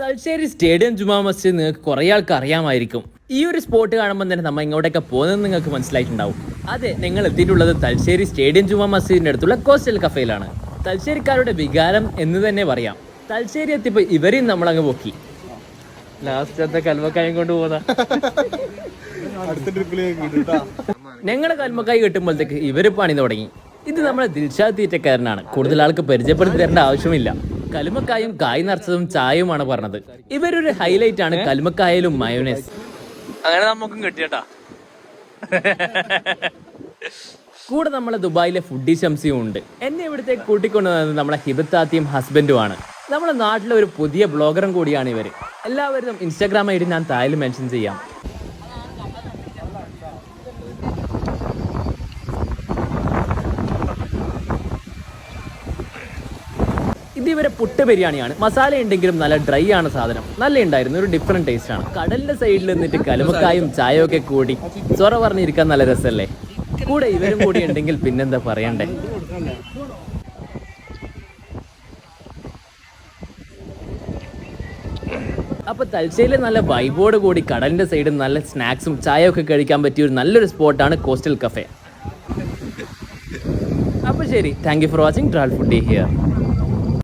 Thalassery stadium Juma Masjid നിങ്ങൾക്ക് കുറേ ആൾക്ക് അറിയാമായിരിക്കും. ഈ ഒരു സ്പോട്ട് കാണുമ്പോൾ തന്നെ നമ്മൾ ഇങ്ങോട്ടൊക്കെ പോകുന്നത് നിങ്ങൾക്ക് മനസ്സിലായിട്ടുണ്ടാവും. അതെ നിങ്ങൾ എത്തിയിട്ടുള്ളത് തലശ്ശേരി സ്റ്റേഡിയം ജുമാ മസ്ജിദിന്റെ അടുത്തുള്ള കോസ്റ്റൽ കഫേയിലാണ്. തലശ്ശേരിക്കാരുടെ വികാരം എന്ന് തന്നെ പറയാം. തലശ്ശേരി എത്തിയപ്പോൾ ഇവരെയും നമ്മളങ്ങ് പൊക്കി. ലാസ്റ്റത്തെ കൽവക്കായും കൊണ്ട് പോകുന്ന ഞങ്ങളെ കൽമക്കായി കിട്ടുമ്പോഴത്തേക്ക് ഇവർ പണി തുടങ്ങി. ഇത് നമ്മുടെ ദിൽഷാദ് തീറ്റക്കാരനാണ്. കൂടുതൽ ആൾക്ക് പരിചയപ്പെടുത്തി തരേണ്ട ആവശ്യമില്ല. കലുമക്കായും കായ് നിറച്ചതും ചായയുമാണ് പറഞ്ഞത്. ഇവരൊരു ഹൈലൈറ്റ് ആണ് കലുമക്കായലും മയോണൈസ് അങ്ങനെ നമുക്കും കിട്ടിയട്ടാ. കൂടെ നമ്മളെ ദുബായിലെ ഫുഡി ശംസിയും ഉണ്ട്. എന്നെ ഇവിടുത്തെ കൂട്ടിക്കൊണ്ടുവന്നത് നമ്മളെ ഹിബത്താത്തിയും ഹസ്ബൻഡുമാണ് നമ്മുടെ നാട്ടിലെ ഒരു പുതിയ ബ്ലോഗറും കൂടിയാണ് ഇവർ എല്ലാവരും ഇൻസ്റ്റാഗ്രാം ഐ ഡി ഞാൻ താഴെ മെൻഷൻ ചെയ്യാം. ഇത് വരെ പുട്ട് ബിരിയാണിയാണ്. മസാല ഉണ്ടെങ്കിലും നല്ല ഡ്രൈ ആണ് സാധനം. നല്ല ഉണ്ടായിരുന്നു ഒരു ഡിഫറെന്റ് ടേസ്റ്റ് ആണ്. കടലിന്റെ സൈഡിൽ നിന്നിട്ട് കലുമക്കായും ചായ ഒക്കെ കൂടി. ചൊറ പറഞ്ഞിരിക്കാൻ നല്ല രസമല്ലേ കൂടെ ഇവരും കൂടി ഉണ്ടെങ്കിൽ പിന്നെന്താ പറയണ്ടേ? അപ്പൊ തലശ്ശേരിയിൽ നല്ല വൈബോട് കൂടി കടലിന്റെ സൈഡിൽ നല്ല സ്നാക്സും ചായയൊക്കെ കഴിക്കാൻ പറ്റിയ ഒരു നല്ലൊരു സ്പോട്ടാണ് കോസ്റ്റൽ കഫേ അപ്പൊ ശരി thank you for watching travel food here